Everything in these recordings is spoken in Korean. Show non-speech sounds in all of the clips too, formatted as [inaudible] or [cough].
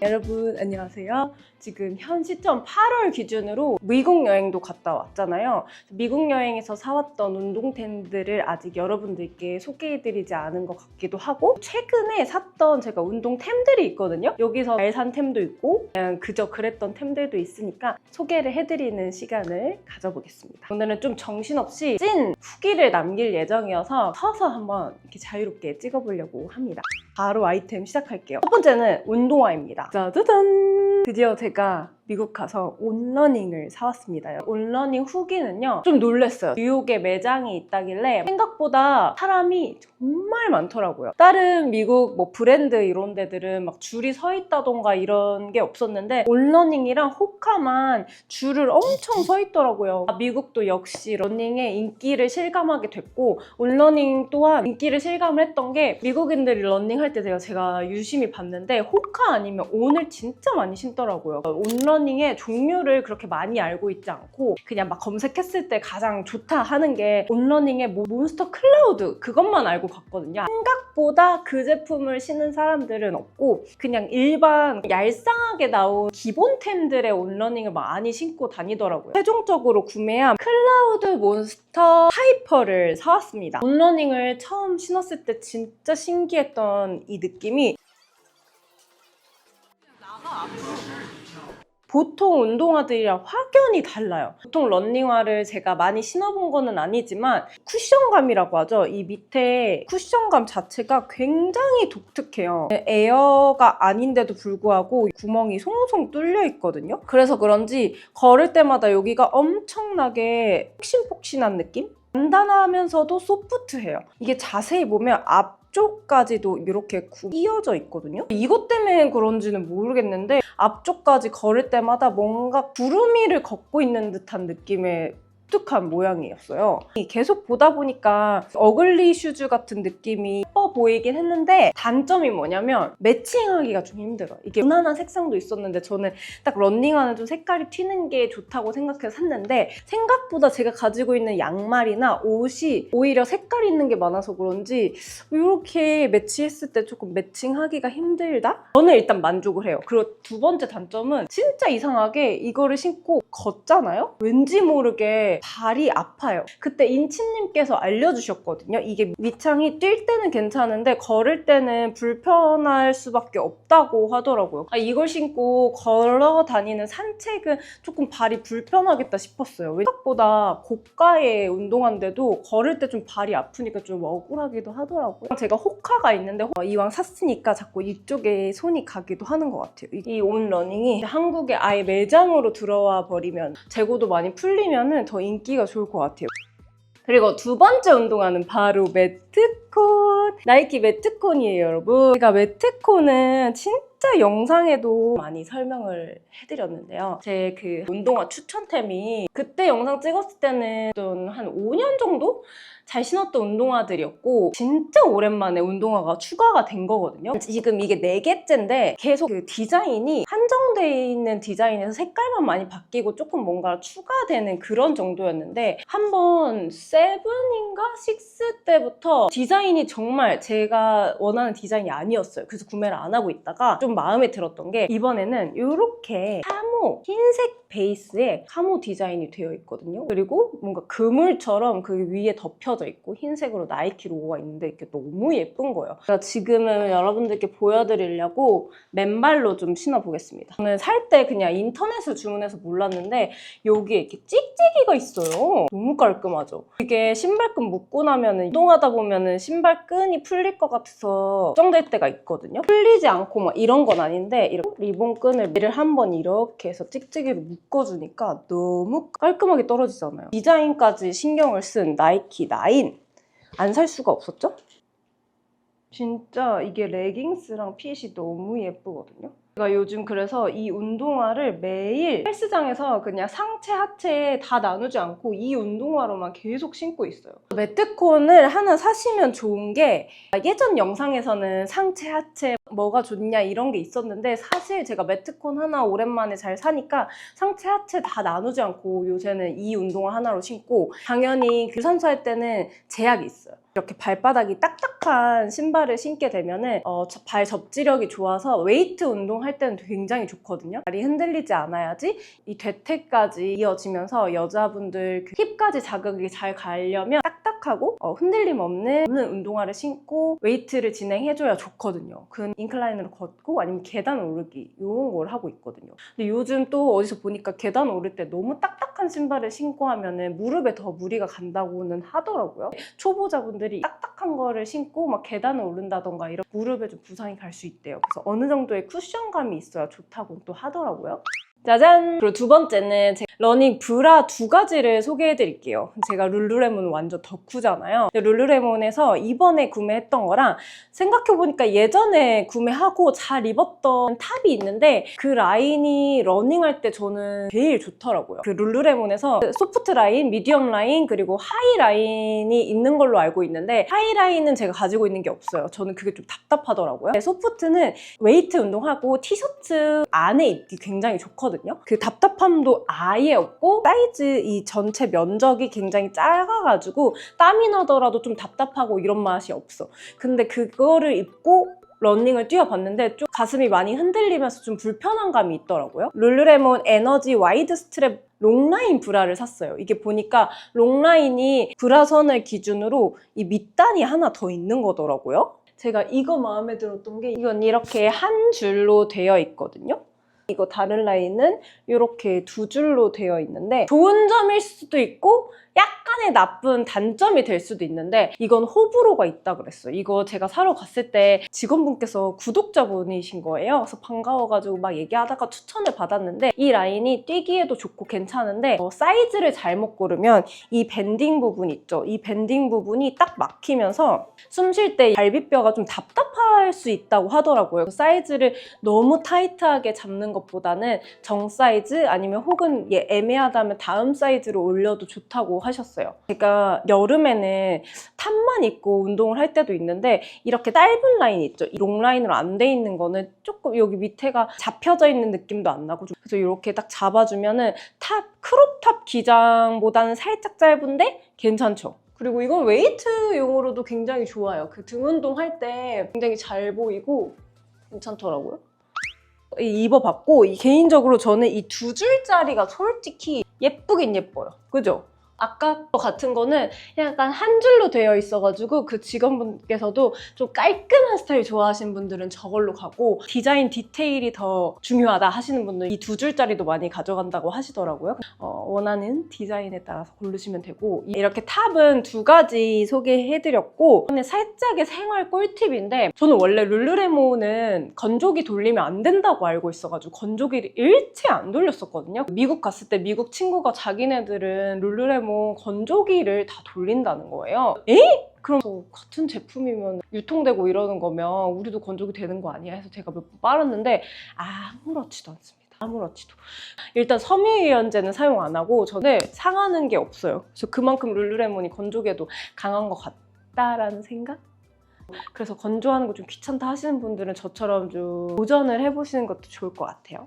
여러분 안녕하세요. 지금 현 시점 8월 기준으로 미국 여행도 갔다 왔잖아요. 미국 여행에서 사왔던 운동템들을 아직 여러분들께 소개해드리지 않은 것 같기도 하고 최근에 샀던 제가 운동템들이 있거든요. 여기서 잘 산 템도 있고 그냥 그저 그랬던 템들도 있으니까 소개를 해드리는 시간을 가져보겠습니다. 오늘은 좀 정신없이 찐 후기를 남길 예정이어서 서서 한번 이렇게 자유롭게 찍어보려고 합니다. 바로 아이템 시작할게요. 첫 번째는 운동화입니다. 짜자잔! 드디어 제가 미국 가서 온러닝을 사왔습니다. 온러닝 후기는요, 좀 놀랐어요. 뉴욕에 매장이 있다길래 생각보다 사람이 정말 많더라고요. 다른 미국 뭐 브랜드 이런 데들은 막 줄이 서 있다던가 이런 게 없었는데 온러닝이랑 호카만 줄을 엄청 서 있더라고요. 아, 미국도 역시 러닝의 인기를 실감하게 됐고 온러닝 또한 인기를 실감을 했던 게 미국인들이 러닝할 때 제가 제가 유심히 봤는데 호카 아니면 온을 진짜 많이 신더라고요. 온러 닝의 종류를 그렇게 많이 알고 있지 않고 그냥 막 검색했을 때 가장 좋다 하는 게 온러닝의 뭐 몬스터 클라우드 그것만 알고 갔거든요. 생각보다 그 제품을 신는 사람들은 없고 그냥 일반 얄쌍하게 나온 기본템들의 온러닝을 많이 신고 다니더라고요. 최종적으로 구매한 클라우드 몬스터 하이퍼를 사왔습니다. 온러닝을 처음 신었을 때 진짜 신기했던 이 느낌이 보통 운동화들이랑 확연히 달라요. 보통 런닝화를 제가 많이 신어본 거는 아니지만 쿠션감이라고 하죠. 이 밑에 쿠션감 자체가 굉장히 독특해요. 에어가 아닌데도 불구하고 구멍이 송송 뚫려 있거든요. 그래서 그런지 걸을 때마다 여기가 엄청나게 폭신폭신한 느낌? 간단하면서도 소프트해요. 이게 자세히 보면 앞 앞쪽까지도 이렇게 구 이어져 있거든요. 이것 때문에 그런지는 모르겠는데 앞쪽까지 걸을 때마다 뭔가 구름 위를 걷고 있는 듯한 느낌의 독특한 모양이었어요. 계속 보다 보니까 어글리 슈즈 같은 느낌이 예뻐 보이긴 했는데 단점이 뭐냐면 매칭하기가 좀 힘들어요. 이게 무난한 색상도 있었는데 저는 딱 런닝화는 좀 색깔이 튀는 게 좋다고 생각해서 샀는데 생각보다 제가 가지고 있는 양말이나 옷이 오히려 색깔 있는 게 많아서 그런지 이렇게 매치했을 때 조금 매칭하기가 힘들다? 저는 일단 만족을 해요. 그리고 두 번째 단점은 진짜 이상하게 이거를 신고 걷잖아요? 왠지 모르게 발이 아파요. 그때 인치님께서 알려주셨거든요. 이게 밑창이 뛸 때는 괜찮은데 걸을 때는 불편할 수밖에 없다고 하더라고요. 아, 이걸 신고 걸어 다니는 산책은 조금 발이 불편하겠다 싶었어요. 생각보다 고가의 운동화인데도 걸을 때 좀 발이 아프니까 좀 억울하기도 하더라고요. 제가 호카가 있는데 호- 이왕 샀으니까 자꾸 이쪽에 손이 가기도 하는 것 같아요. 이 온 러닝이 한국에 아예 매장으로 들어와 버리면 재고도 많이 풀리면 은 더 인기가 좋을 것 같아요. 그리고 두 번째 운동화는 바로 매트콘 나이키 매트콘이에요 여러분 제가 매트콘은 진짜 영상에도 많이 설명을 해드렸는데요 제 그 운동화 추천템이 그때 영상 찍었을 때는 한 5년 정도? 잘 신었던 운동화들이었고 진짜 오랜만에 운동화가 추가가 된 거거든요. 지금 이게 네 개째인데 계속 그 디자인이 한정돼 있는 디자인에서 색깔만 많이 바뀌고 조금 뭔가 추가되는 그런 정도였는데 한번 세븐인가 식스 때부터 디자인이 정말 제가 원하는 디자인이 아니었어요. 그래서 구매를 안 하고 있다가 좀 마음에 들었던 게 이번에는 이렇게 카모 흰색 베이스에 카모 디자인이 되어 있거든요. 그리고 뭔가 그물처럼 그 위에 덮여져 있고 흰색으로 나이키 로고가 있는데 이게 너무 예쁜 거예요. 제가 지금은 여러분들께 보여드리려고 맨발로 좀 신어보겠습니다. 저는 살 때 그냥 인터넷을 주문해서 몰랐는데 여기에 이렇게 찍찍이가 있어요. 너무 깔끔하죠? 이게 신발끈 묶고 나면 운동하다 보면 신발끈이 풀릴 것 같아서 걱정될 때가 있거든요. 풀리지 않고 막 이런 건 아닌데 이렇게 리본끈을 얘를 한 번 이렇게 해서 찍찍이로 묶어주니까 너무 깔끔하게 떨어지잖아요. 디자인까지 신경을 쓴 나이키 9. 안살 수가 없었죠? 진짜 이게 레깅스랑 핏이 너무 예쁘거든요. 제가 요즘 그래서 이 운동화를 매일 헬스장에서 그냥 상체, 하체 다 나누지 않고 이 운동화로만 계속 신고 있어요. 매트콘을 하나 사시면 좋은 게 예전 영상에서는 상체, 하체 뭐가 좋냐 이런 게 있었는데 사실 제가 매트콘 하나 오랜만에 잘 사니까 상체 하체 다 나누지 않고 요새는 이 운동화 하나로 신고 당연히 유산소 할 때는 제약이 있어요. 이렇게 발바닥이 딱딱한 신발을 신게 되면은 어, 저- 발 접지력이 좋아서 웨이트 운동할 때는 굉장히 좋거든요. 발이 흔들리지 않아야지 이 대퇴까지 이어지면서 여자분들 그 힙까지 자극이 잘 가려면 딱딱하고 어, 흔들림 없는 운동화를 신고 웨이트를 진행해줘야 좋거든요. 그 인클라인으로 걷고 아니면 계단 오르기 이런 걸 하고 있거든요. 근데 요즘 또 어디서 보니까 계단 오를 때 너무 딱딱한 신발을 신고 하면은 무릎에 더 무리가 간다고는 하더라고요. 초보자분들이 딱딱한 거를 신고 막 계단을 오른다던가 이런 무릎에 좀 부상이 갈 수 있대요. 그래서 어느 정도의 쿠션감이 있어야 좋다고 또 하더라고요. 짜잔! 그리고 두 번째는 제 러닝 브라 두 가지를 소개해 드릴게요. 제가 룰루레몬 완전 덕후잖아요. 룰루레몬에서 이번에 구매했던 거랑 생각해보니까 예전에 구매하고 잘 입었던 탑이 있는데 그 라인이 러닝할 때 저는 제일 좋더라고요. 그 룰루레몬에서 소프트 라인, 미디엄 라인, 그리고 하이 라인이 있는 걸로 알고 있는데 하이 라인은 제가 가지고 있는 게 없어요. 저는 그게 좀 답답하더라고요. 네, 소프트는 웨이트 운동하고 티셔츠 안에 입기 굉장히 좋거든요. 그 답답함도 아예 없고 사이즈 이 전체 면적이 굉장히 작아가지고 땀이 나더라도 좀 답답하고 이런 맛이 없어. 근데 그거를 입고 러닝을 뛰어봤는데 좀 가슴이 많이 흔들리면서 좀 불편한 감이 있더라고요. 룰루레몬 에너지 와이드 스트랩 롱라인 브라를 샀어요. 이게 보니까 롱라인이 브라선을 기준으로 이 밑단이 하나 더 있는 거더라고요. 제가 이거 마음에 들었던 게 이건 이렇게 한 줄로 되어 있거든요. 이거 다른 라인은 이렇게 두 줄로 되어 있는데 좋은 점일 수도 있고 약간의 나쁜 단점이 될 수도 있는데 이건 호불호가 있다 그랬어요. 이거 제가 사러 갔을 때 직원분께서 구독자분이신 거예요. 그래서 반가워가지고 막 얘기하다가 추천을 받았는데 이 라인이 뛰기에도 좋고 괜찮은데 어, 사이즈를 잘못 고르면 이 밴딩 부분 있죠. 이 밴딩 부분이 딱 막히면서 숨 쉴 때 갈비뼈가 좀 답답할 수 있다고 하더라고요. 사이즈를 너무 타이트하게 잡는 것보다는 정 사이즈 아니면 혹은 얘 애매하다면 다음 사이즈로 올려도 좋다고 하셨어요. 제가 여름에는 탑만 입고 운동을 할 때도 있는데 이렇게 짧은 라인 있죠. 이롱 라인으로 안 돼 있는 거는 조금 여기 밑에가 잡혀져 있는 느낌도 안 나고 좀- 그래서 이렇게 딱 잡아주면은 탑 크롭탑 기장보다는 살짝 짧은데 괜찮죠. 그리고 이건 웨이트용으로도 굉장히 좋아요. 그 등 운동할 때 굉장히 잘 보이고 괜찮더라고요. 이- 입어봤고 이 개인적으로 저는 이 두 줄짜리가 솔직히 예쁘긴 예뻐요. 그죠? 아까 거 같은 거는 약간 한 줄로 되어 있어가지고 그 직원분께서도 좀 깔끔한 스타일 좋아하시는 분들은 저걸로 가고 디자인 디테일이 더 중요하다 하시는 분들은 이두 줄짜리도 많이 가져간다고 하시더라고요. 어, 원하는 디자인에 따라서 고르시면 되고 이렇게 탑은 두 가지 소개해드렸고 근데 살짝의 생활 꿀팁인데 저는 원래 룰루레몬은 건조기 돌리면 안 된다고 알고 있어가지고 건조기를 일체 안 돌렸었거든요. 미국 갔을 때 미국 친구가 자기네들은 룰루레몬 건조기를 다 돌린다는 거예요. 에? 그럼 저 같은 제품이면 유통되고 이러는 거면 우리도 건조기 되는 거 아니야? 해서 제가 몇 번 빨았는데 아무렇지도 않습니다. 아무렇지도. 일단 섬유유연제는 사용 안 하고 저는 상하는 게 없어요. 그래서 그만큼 룰루레몬이 건조기에도 강한 것 같다라는 생각? 그래서 건조하는 거 좀 귀찮다 하시는 분들은 저처럼 좀 도전을 해보시는 것도 좋을 것 같아요.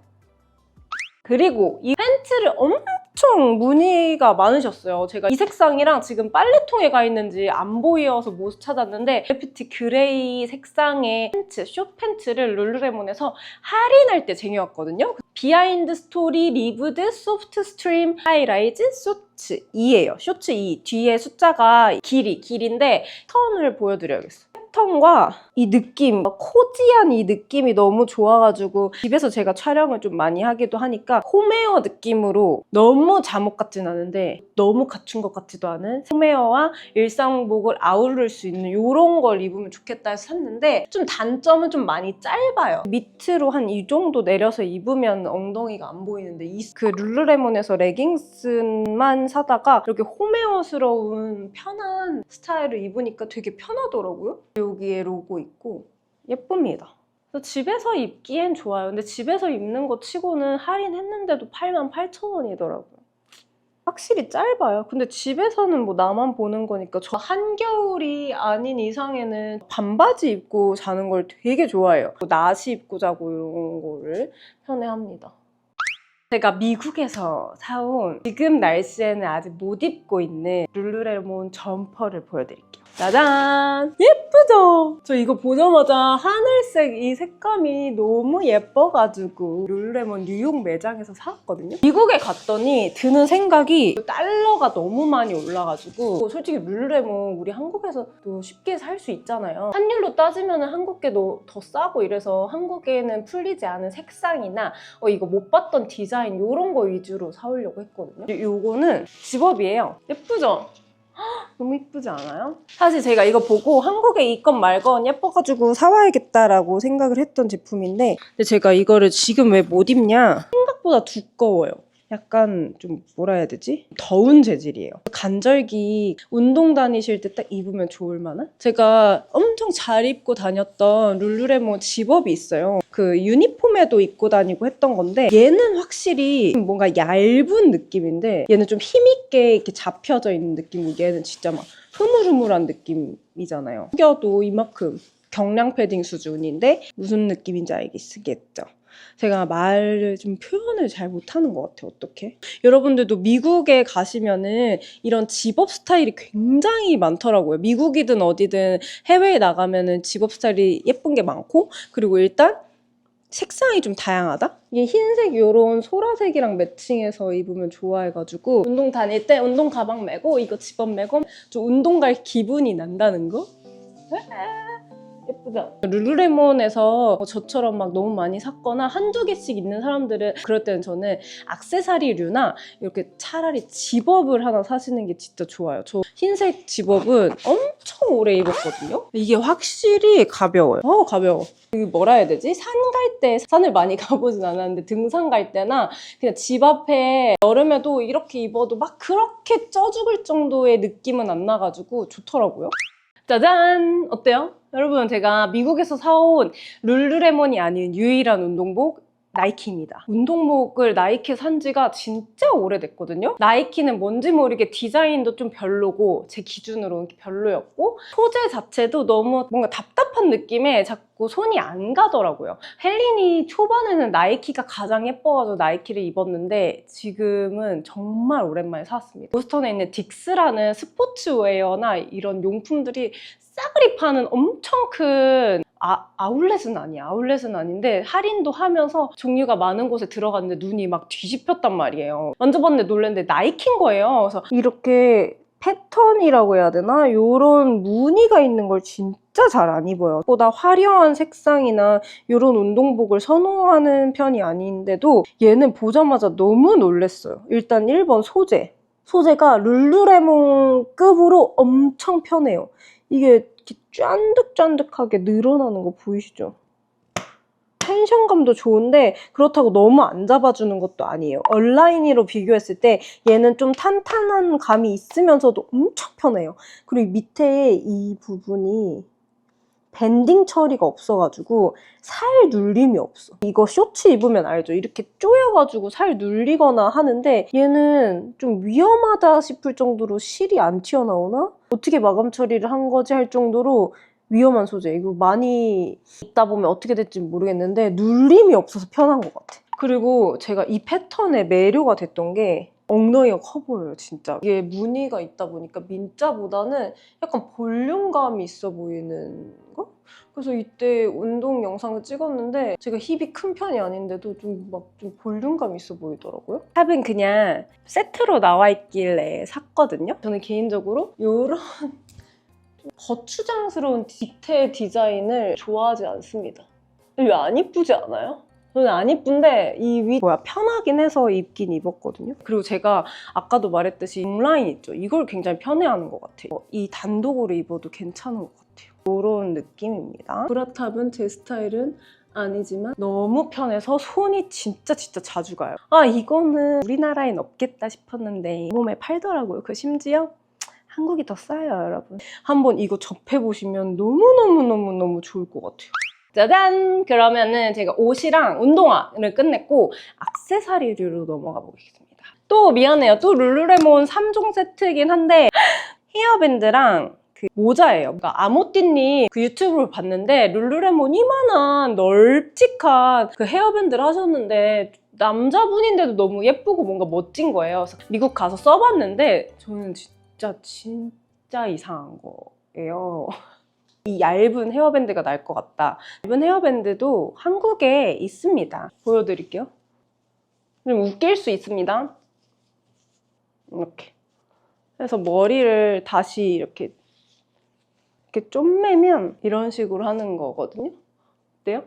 그리고 이 팬츠를 엄청 문의가 많으셨어요. 제가 이 색상이랑 지금 빨래통에 가 있는지 안 보여서 못 찾았는데 FT 그레이 색상의 팬츠, 숏 팬츠를 룰루레몬에서 할인할 때 쟁여왔거든요. 비하인드 스토리 리브드 소프트 스트림 하이라이즈 쇼츠 2예요. 쇼츠 2. 뒤에 숫자가 길이, 길인데 턴을 보여드려야겠어요. 패턴과 이 느낌, 코지한 이 느낌이 너무 좋아가지고 집에서 제가 촬영을 좀 많이 하기도 하니까 홈웨어 느낌으로 너무 잠옷 같진 않은데 너무 갖춘 것 같지도 않은 홈웨어와 일상복을 아우를 수 있는 이런 걸 입으면 좋겠다 해서 샀는데 좀 단점은 좀 많이 짧아요. 밑으로 한 이 정도 내려서 입으면 엉덩이가 안 보이는데 이그 룰루레몬에서 레깅스만 사다가 이렇게 홈웨어스러운 편한 스타일을 입으니까 되게 편하더라고요. 여기에 로고 있고 예쁩니다. 집에서 입기엔 좋아요. 근데 집에서 입는 거 치고는 할인했는데도 88,000원이더라고요. 확실히 짧아요. 근데 집에서는 뭐 나만 보는 거니까 저 한겨울이 아닌 이상에는 반바지 입고 자는 걸 되게 좋아해요. 뭐 나시 입고 자고 이런 거를 편해합니다. 제가 미국에서 사온 지금 날씨에는 아직 못 입고 있는 룰루레몬 점퍼를 보여드릴게요. 짜잔! 예쁘죠? 저 이거 보자마자 하늘색 이 색감이 너무 예뻐가지고 룰루레몬 뉴욕 매장에서 사왔거든요. 미국에 갔더니 드는 생각이 달러가 너무 많이 올라가지고 솔직히 룰루레몬 우리 한국에서도 쉽게 살 수 있잖아요. 환율로 따지면 한국게 더, 더 싸고 이래서 한국에는 풀리지 않은 색상이나 어, 이거 못 봤던 디자인 이런 거 위주로 사오려고 했거든요. 요- 요거는 집업이에요. 예쁘죠? 헉, 너무 예쁘지 않아요? 사실 제가 이거 보고 한국에 있건 말건 예뻐가지고 사와야겠다라고 생각을 했던 제품인데 근데 제가 이거를 지금 왜 못 입냐? 생각보다 두꺼워요. 약간 좀 뭐라 해야 되지? 더운 재질이에요. 간절기 운동 다니실 때 딱 입으면 좋을 만한? 제가 엄청 잘 입고 다녔던 룰루레몬 집업이 있어요. 그 유니폼에도 입고 다니고 했던 건데 얘는 확실히 뭔가 얇은 느낌인데 얘는 좀 힘있게 이렇게 잡혀져 있는 느낌이고 얘는 진짜 막 흐물흐물한 느낌이잖아요. 숨겨도 이만큼 경량 패딩 수준인데 무슨 느낌인지 알겠겠죠? 제가 말을 좀 표현을 잘 못하는 것 같아요. 어떻게? 여러분들도 미국에 가시면은 이런 집업 스타일이 굉장히 많더라고요. 미국이든 어디든 해외에 나가면은 집업 스타일이 예쁜 게 많고 그리고 일단 색상이 좀 다양하다? 이게 흰색 요런 소라색이랑 매칭해서 입으면 좋아해가지고 운동 다닐 때 운동 가방 메고 이거 집업 메고 좀 운동 갈 기분이 난다는 거? 예쁘죠? 룰루레몬에서 뭐 저처럼 막 너무 많이 샀거나 한두 개씩 있는 사람들은 그럴 때는 저는 악세사리류나 이렇게 차라리 집업을 하나 사시는 게 진짜 좋아요. 저 흰색 집업은 엄청 오래 입었거든요. 이게 확실히 가벼워요. 어, 가벼워. 그 뭐라 해야 되지? 산 갈 때 산을 많이 [laughs] 가보진 않았는데 등산 갈 때나 그냥 집 앞에 여름에도 이렇게 입어도 막 그렇게 쪄 죽을 정도의 느낌은 안 나가지고 좋더라고요. 짜잔! 어때요? 여러분 제가 미국에서 사온 룰루레몬이 아닌 유일한 운동복 나이키입니다. 운동복을 나이키 산 지가 진짜 오래됐거든요. 나이키는 뭔지 모르게 디자인도 좀 별로고 제 기준으로는 별로였고 소재 자체도 너무 뭔가 답답한 느낌에 자꾸 손이 안 가더라고요. 헬린이 초반에는 나이키가 가장 예뻐가지고 나이키를 입었는데 지금은 정말 오랜만에 사왔습니다. 보스턴에 있는 딕스라는 스포츠웨어나 이런 용품들이 싸그리 파는 엄청 큰 아, 아울렛은 아니야. 아울렛은 아닌데 할인도 하면서 종류가 많은 곳에 들어갔는데 눈이 막 뒤집혔단 말이에요. 만져봤는데 놀랐는데 나이키인 거예요. 그래서 이렇게 패턴이라고 해야 되나? 이런 무늬가 있는 걸 진짜 잘 안 입어요. 보다 화려한 색상이나 이런 운동복을 선호하는 편이 아닌데도 얘는 보자마자 너무 놀랬어요. 일단 1번 소재. 소재가 룰루레몬급으로 엄청 편해요. 이게 쫀득쫀득하게 늘어나는 거 보이시죠? 텐션감도 좋은데 그렇다고 너무 안 잡아주는 것도 아니에요. 얼라인으로 비교했을 때 얘는 좀 탄탄한 감이 있으면서도 엄청 편해요. 그리고 밑에 이 부분이 밴딩 처리가 없어가지고 살 눌림이 없어. 이거 쇼츠 입으면 알죠? 이렇게 쪼여가지고 살 눌리거나 하는데 얘는 좀 위험하다 싶을 정도로 실이 안 튀어나오나? 어떻게 마감 처리를 한 거지 할 정도로 위험한 소재. 이거 많이 입다 보면 어떻게 될지 모르겠는데 눌림이 없어서 편한 것 같아. 그리고 제가 이 패턴에 매료가 됐던 게 엉덩이가 커 보여요, 진짜. 이게 무늬가 있다 보니까 민자보다는 약간 볼륨감이 있어 보이는 거? 그래서 이때 운동 영상을 찍었는데 제가 힙이 큰 편이 아닌데도 좀 막 좀 볼륨감 있어 보이더라고요. 탑은 그냥 세트로 나와 있길래 샀거든요. 저는 개인적으로 이런 거추장스러운 디테일 디자인을 좋아하지 않습니다. 왜 안 이쁘지 않아요? 저는 안 이쁜데 이 위 뭐야 편하긴 해서 입긴 입었거든요. 그리고 제가 아까도 말했듯이 롱라인 있죠. 이걸 굉장히 편해하는 것 같아요. 이 단독으로 입어도 괜찮은 것 같아요. 이런 느낌입니다. 브라탑은 제 스타일은 아니지만 너무 편해서 손이 진짜 진짜 자주 가요. 아 이거는 우리나라엔 없겠다 싶었는데 몸에 팔더라고요. 그 심지어 한국이 더 싸요, 여러분. 한번 이거 접해보시면 너무너무너무너무 좋을 것 같아요. 짜잔! 그러면은 제가 옷이랑 운동화를 끝냈고 액세서리류로 넘어가 보겠습니다. 또 미안해요. 또 룰루레몬 3종 세트이긴 한데 헤어밴드랑 그 모자예요. 그러니까 아모띠님 그 유튜브를 봤는데 룰루레몬 이만한 널찍한 그 헤어밴드를 하셨는데 남자분인데도 너무 예쁘고 뭔가 멋진 거예요. 그래서 미국 가서 써봤는데 저는 진짜 진짜 이상한 거예요. 이 얇은 헤어밴드가 날 것 같다. 얇은 헤어밴드도 한국에 있습니다. 보여드릴게요. 좀 웃길 수 있습니다. 이렇게. 그래서 머리를 다시 이렇게 이렇게 좀매면 이런 식으로 하는 거거든요. 어때요?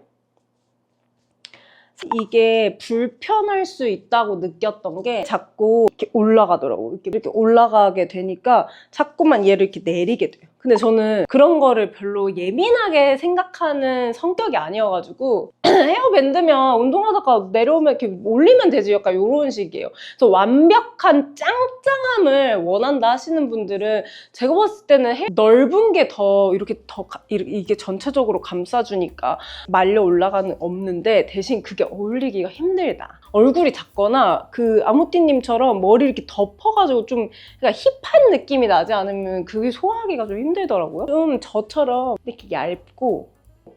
이게 불편할 수 있다고 느꼈던 게 자꾸 이렇게 올라가더라고. 이렇게, 이렇게 올라가게 되니까 자꾸만 얘를 이렇게 내리게 돼요. 근데 저는 그런 거를 별로 예민하게 생각하는 성격이 아니어가지고 [clears throat] 헤어밴드면 운동하다가 내려오면 이렇게 올리면 되지 약간 이런 식이에요. 그래서 완벽한 짱짱함을 원한다 하시는 분들은 제가 봤을 때는 헤- 넓은 게 더 이렇게 더 이게 전체적으로 감싸주니까 말려 올라가는 없는데 대신 그게 어울리기가 힘들다. 얼굴이 작거나 그 아모띠님처럼 머리 이렇게 덮어가지고 좀 그러니까 힙한 느낌이 나지 않으면 그게 소화하기가 좀 힘들더라고요. 좀 저처럼 이렇게 얇고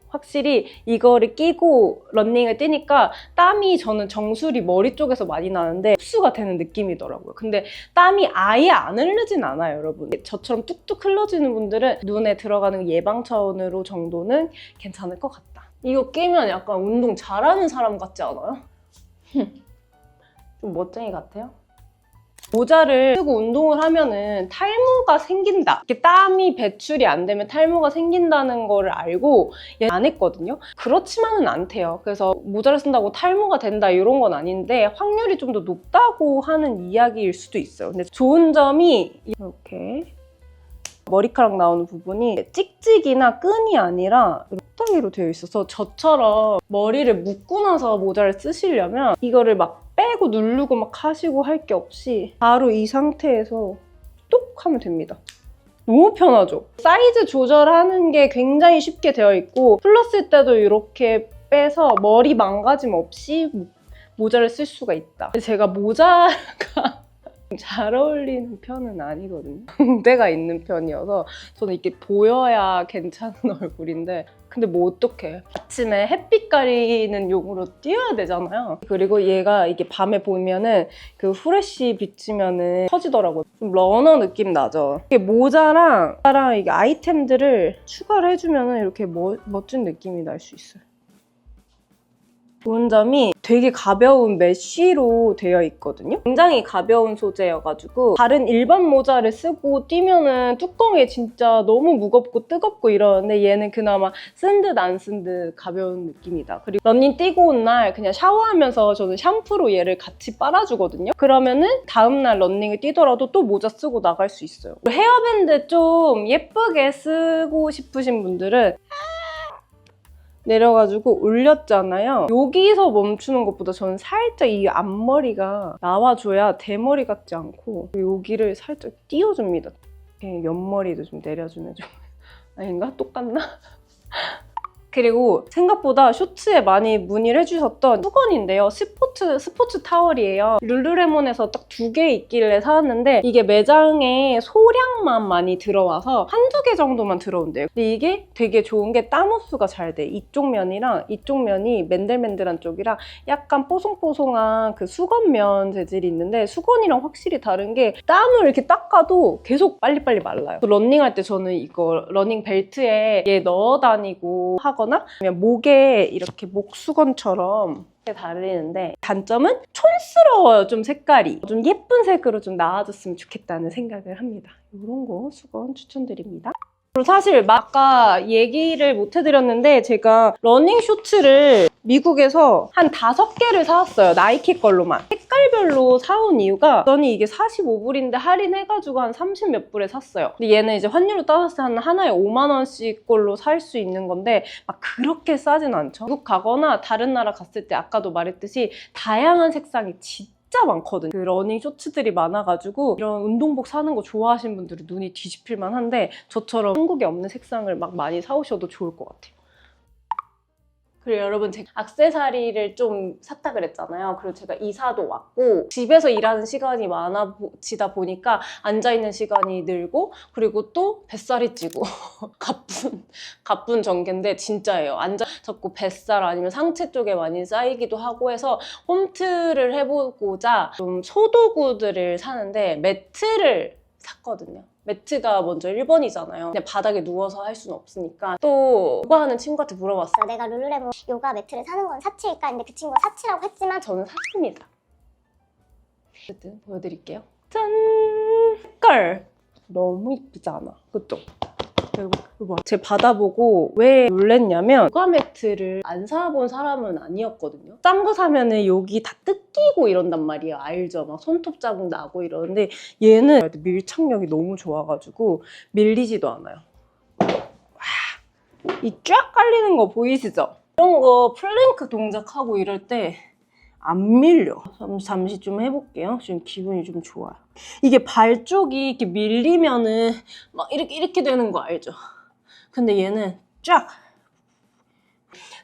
확실히 이거를 끼고 런닝을 뛰니까 땀이 저는 정수리 머리 쪽에서 많이 나는데 흡수가 되는 느낌이더라고요. 근데 땀이 아예 안 흐르진 않아요, 여러분. 저처럼 뚝뚝 흘러지는 분들은 눈에 들어가는 예방 차원으로 정도는 괜찮을 것 같다. 이거 끼면 약간 운동 잘하는 사람 같지 않아요? [laughs] 좀 멋쟁이 같아요? 모자를 쓰고 운동을 하면은 탈모가 생긴다. 이렇게 땀이 배출이 안 되면 탈모가 생긴다는 거를 알고 얘안 했거든요. 그렇지만은 않대요. 그래서 모자를 쓴다고 탈모가 된다 이런 건 아닌데 확률이 좀 더 높다고 하는 이야기일 수도 있어요. 근데 좋은 점이 이렇게 머리카락 나오는 부분이 찍찍이나 끈이 아니라 뚝딱이로 되어 있어서 저처럼 머리를 묶고 나서 모자를 쓰시려면 이거를 막 빼고 누르고 막 하시고 할 게 없이 바로 이 상태에서 뚝 하면 됩니다. 너무 편하죠? 사이즈 조절하는 게 굉장히 쉽게 되어 있고 풀렀을 때도 이렇게 빼서 머리 망가짐 없이 모- 모자를 쓸 수가 있다. 제가 모자가 [laughs] 잘 어울리는 편은 아니거든요. [laughs] 무대가 있는 편이어서 저는 이렇게 보여야 괜찮은 [laughs] 얼굴인데 근데 뭐 어떡해. 아침에 햇빛 가리는 용으로 뛰어야 되잖아요. 그리고 얘가 이게 밤에 보면은 그 후레쉬 비치면은 터지더라고요. 좀 러너 느낌 나죠. 이게 모자랑 모자랑 이게 아이템들을 추가를 해주면은 이렇게 멋, 멋진 느낌이 날 수 있어요. 좋은 점이 되게 가벼운 메쉬로 되어 있거든요. 굉장히 가벼운 소재여가지고 다른 일반 모자를 쓰고 뛰면은 뚜껑이 진짜 너무 무겁고 뜨겁고 이러는데 얘는 그나마 쓴 듯 안 쓴 듯 가벼운 느낌이다. 그리고 러닝 뛰고 온 날 그냥 샤워하면서 저는 샴푸로 얘를 같이 빨아주거든요. 그러면은 다음날 러닝을 뛰더라도 또 모자 쓰고 나갈 수 있어요. 헤어밴드 좀 예쁘게 쓰고 싶으신 분들은 내려가지고 올렸잖아요. 여기서 멈추는 것보다 저는 살짝 이 앞머리가 나와줘야 대머리 같지 않고 여기를 살짝 띄워줍니다. 이렇게 옆머리도 좀 내려주면 좀 [laughs] 아닌가? 똑같나? 그리고 생각보다 쇼츠에 많이 문의를 해주셨던 수건인데요. 스포츠, 스포츠 타월이에요. 룰루레몬에서 딱 두 개 있길래 사왔는데 이게 매장에 소량만 많이 들어와서 한두 개 정도만 들어온대요. 근데 이게 되게 좋은 게 땀 흡수가 잘 돼. 이쪽 면이랑 이쪽 면이 맨들맨들한 쪽이랑 약간 뽀송뽀송한 그 수건면 재질이 있는데 수건이랑 확실히 다른 게 땀을 이렇게 닦아도 계속 빨리빨리 말라요. 런닝할 때 저는 이거 러닝 벨트에 얘 넣어 다니고 하거 나 아니면 목에 이렇게 목수건처럼 달리는데 단점은 촌스러워요 좀 색깔이. 좀 예쁜 색으로 좀 나와줬으면 좋겠다는 생각을 합니다. 이런 거 수건 추천드립니다 그리고 사실 아까 얘기를 못 해드렸는데 제가 러닝 쇼츠를 미국에서 한 다섯 개를 사왔어요. 나이키 걸로만. 색깔별로 사온 이유가 저는 이게 45불인데 할인해가지고 한 30 몇 불에 샀어요. 근데 얘는 이제 환율로 따졌을 때한 하나에 5만 원씩 걸로 살 수 있는 건데 막 그렇게 싸진 않죠. 미국 가거나 다른 나라 갔을 때 아까도 말했듯이 다양한 색상이 진짜 진짜 많거든요. 그 러닝 쇼츠들이 많아가지고 이런 운동복 사는 거 좋아하시는 분들은 눈이 뒤집힐만 한데 저처럼 한국에 없는 색상을 막 많이 사오셔도 좋을 것 같아요. 그리고 여러분 제가 악세사리를 좀 샀다 그랬잖아요. 그리고 제가 이사도 왔고 집에서 일하는 시간이 많아지다 보니까 앉아있는 시간이 늘고 그리고 또 뱃살이 찌고 [laughs] 가쁜 가쁜 전개인데 진짜예요. 앉아 자꾸 뱃살 아니면 상체 쪽에 많이 쌓이기도 하고 해서 홈트를 해보고자 좀 소도구들을 사는데 매트를 샀거든요. 매트가 먼저 1번이잖아요. 그냥 바닥에 누워서 할 수는 없으니까 또 요가하는 친구한테 물어봤어요. 내가 룰루레몬 요가 매트를 사는 건 사치일까? 근데 그 친구가 사치라고 했지만 저는 샀습니다. 어쨌든 보여드릴게요. 짠! 색깔 너무 이쁘지 않아? 그쵸? 그리고. 제 받아보고 왜 놀랬냐면 요가 매트 를 안 사본 사람은 아니었거든요. 싼 거 사면은 여기 다 뜯기고 이런단 말이에요. 알죠? 막 손톱 자국 나고 이러는데 얘는 밀착력이 너무 좋아가지고 밀리지도 않아요. 이 쫙 깔리는 거 보이시죠? 이런 거 플랭크 동작하고 이럴 때 안 밀려. 잠- 잠시 좀 해볼게요. 지금 기분이 좀 좋아요. 이게 발 쪽이 이렇게 밀리면은 막 이렇게 이렇게 되는 거 알죠? 근데 얘는 쫙.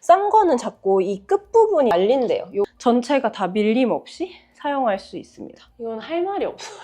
싼 거는 자꾸 이 끝부분이 말린대요. 요 전체가 다 밀림 없이 사용할 수 있습니다. 이건 할 말이 없어요.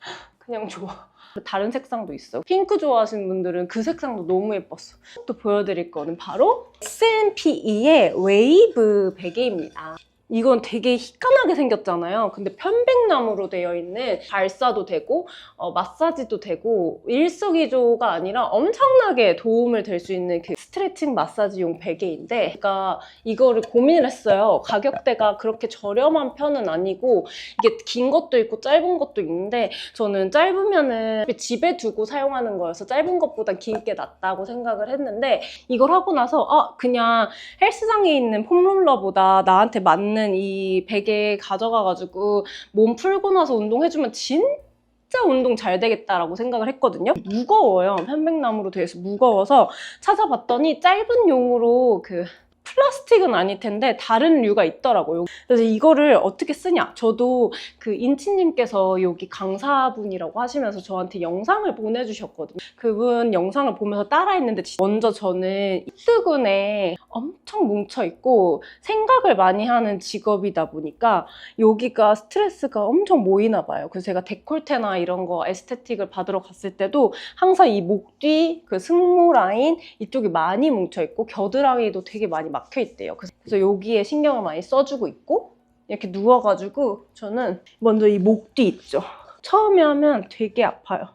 [laughs] 그냥 좋아. 다른 색상도 있어. 핑크 좋아하시는 분들은 그 색상도 너무 예뻤어. 또 보여드릴 거는 바로 S&P의 웨이브 베개입니다. 이건 되게 희한하게 생겼잖아요. 근데 편백나무로 되어 있는 발사도 되고 어, 마사지도 되고 일석이조가 아니라 엄청나게 도움을 될 수 있는 그 스트레칭 마사지용 베개인데 제가 이거를 고민을 했어요. 가격대가 그렇게 저렴한 편은 아니고 이게 긴 것도 있고 짧은 것도 있는데 저는 짧으면은 집에 두고 사용하는 거여서 짧은 것보다 긴 게 낫다고 생각을 했는데 이걸 하고 나서 아 그냥 헬스장에 있는 폼롤러보다 나한테 맞는 이 베개 가져가가지고 몸 풀고 나서 운동해주면 진짜 운동 잘 되겠다라고 생각을 했거든요. 무거워요. 편백나무로 있어 무거워서 찾아봤더니 짧은 용으로 그 플라스틱은 아닐 텐데 다른 류가 있더라고요. 그래서 이거를 어떻게 쓰냐? 저도 그 인치님께서 여기 강사분이라고 하시면서 저한테 영상을 보내주셨거든요. 그분 영상을 보면서 따라했는데 먼저 저는 이뜨근에 엄청 뭉쳐있고 생각을 많이 하는 직업이다 보니까 여기가 스트레스가 엄청 모이나 봐요. 그래서 제가 데콜테나 이런 거 에스테틱을 받으러 갔을 때도 항상 이 목 뒤 그 승모 라인 이쪽이 많이 뭉쳐있고 겨드랑이도 되게 많이 막혀 있대요. 그래서- 그래서 여기에 신경을 많이 써주고 있고 이렇게 누워가지고 저는 먼저 이 목 뒤 있죠. 처음에 하면 되게 아파요.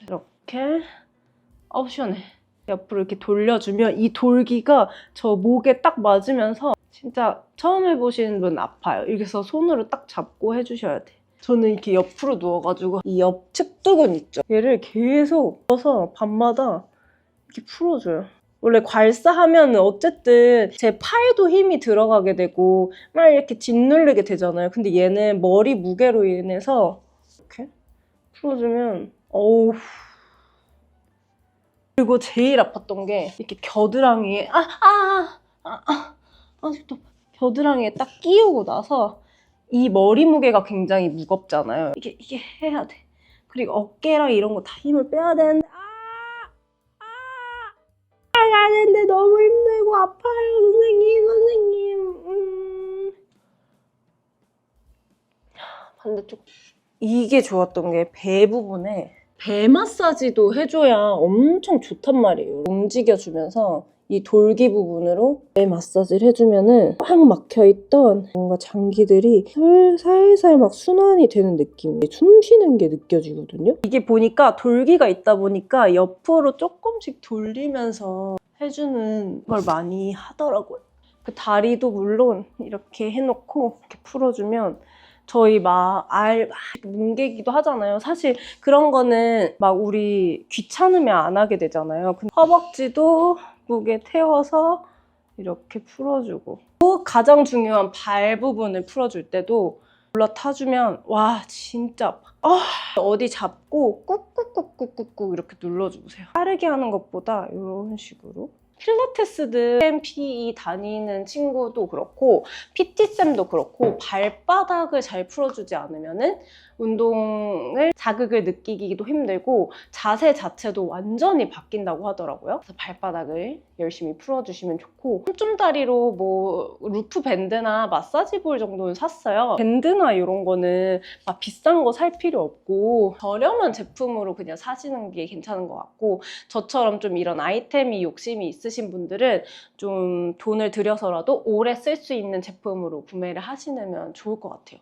이렇게 어 시원해. 옆으로 이렇게 돌려주면 이 돌기가 저 목에 딱 맞으면서 진짜 처음 해보시는 분 아파요. 이래서 손으로 딱 잡고 해주셔야 돼. 저는 이렇게 옆으로 누워가지고 이 옆 측 두근 있죠. 얘를 계속 넣어서 밤마다 이렇게 풀어줘요. 원래 괄사하면 어쨌든 제 팔도 힘이 들어가게 되고 막 이렇게 짓누르게 되잖아요. 근데 얘는 머리 무게로 인해서 이렇게 풀어주면 어우 그리고 제일 아팠던 게 이렇게 겨드랑이에 아 아 아 아, 아, 아직도 겨드랑이에 딱 끼우고 나서 이 머리 무게가 굉장히 무겁잖아요. 이게 이게 해야 돼. 그리고 어깨랑 이런 거 다 힘을 빼야 되는데 아, 하는데 너무 힘들고 아파요, 선생님, 선생님. 음. 반대쪽. 이게 좋았던 게 배 부분에 배 마사지도 해줘야 엄청 좋단 말이에요. 움직여주면서 이 돌기 부분으로 배 마사지를 해주면은 꽉 막혀있던 뭔가 장기들이 살- 살살 막 순환이 되는 느낌이 숨 쉬는 게 느껴지거든요. 이게 보니까 돌기가 있다 보니까 옆으로 조금씩 돌리면서 해주는 걸 많이 하더라고요. 그 다리도 물론 이렇게 해놓고 이렇게 풀어주면 저희 막 알 막 뭉개기도 하잖아요. 사실 그런 거는 막 우리 귀찮으면 안 하게 되잖아요. 근데 허벅지도 무게 태워서 이렇게 풀어주고 또 가장 중요한 발 부분을 풀어줄 때도 올라타주면 와 진짜. 아, 어디 잡고 꾹꾹꾹꾹꾹꾹 이렇게 눌러주세요. 빠르게 하는 것보다 이런 식으로 필라테스든 PE 다니는 친구도 그렇고 PT쌤도 그렇고 발바닥을 잘 풀어주지 않으면은 운동을 자극을 느끼기도 힘들고 자세 자체도 완전히 바뀐다고 하더라고요. 그래서 발바닥을 열심히 풀어주시면 좋고 홈좀다리로 뭐 루프 밴드나 마사지 볼 정도는 샀어요. 밴드나 이런 거는 막 비싼 거 살 필요 없고 저렴한 제품으로 그냥 사시는 게 괜찮은 것 같고 저처럼 좀 이런 아이템이 욕심이 있으신 분들은 좀 돈을 들여서라도 오래 쓸 수 있는 제품으로 구매를 하시면 좋을 것 같아요.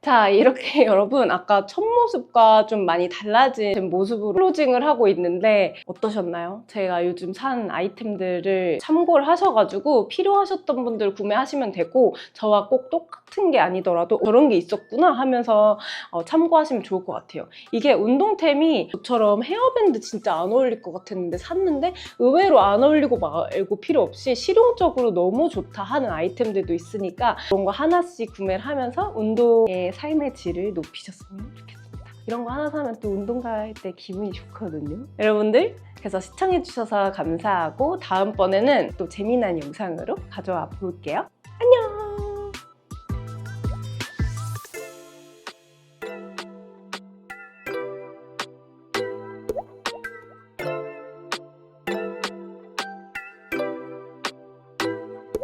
자, 이렇게 [laughs] 여러분 아까 첫 모습과 좀 많이 달라진 모습으로 클로징을 하고 있는데 어떠셨나요? 제가 요즘 산 아이템들을 참고를 하셔가지고 필요하셨던 분들 구매하시면 되고 저와 꼭 똑같은 게 아니더라도 저런 게 있었구나 하면서 어, 참고하시면 좋을 것 같아요. 이게 운동템이 저처럼 헤어밴드 진짜 안 어울릴 것 같았는데 샀는데 의외로 안 어울리고 말고 필요 없이 실용적으로 너무 좋다 하는 아이템들도 있으니까 그런 거 하나씩 구매를 하면서 운동 의 삶의 질을 높이셨으면 좋겠습니다. 이런 거 하나 사면 또 운동 갈 때 기분이 좋거든요. 여러분들 그래서 시청해주셔서 감사하고 다음번에는 또 재미난 영상으로 가져와 볼게요.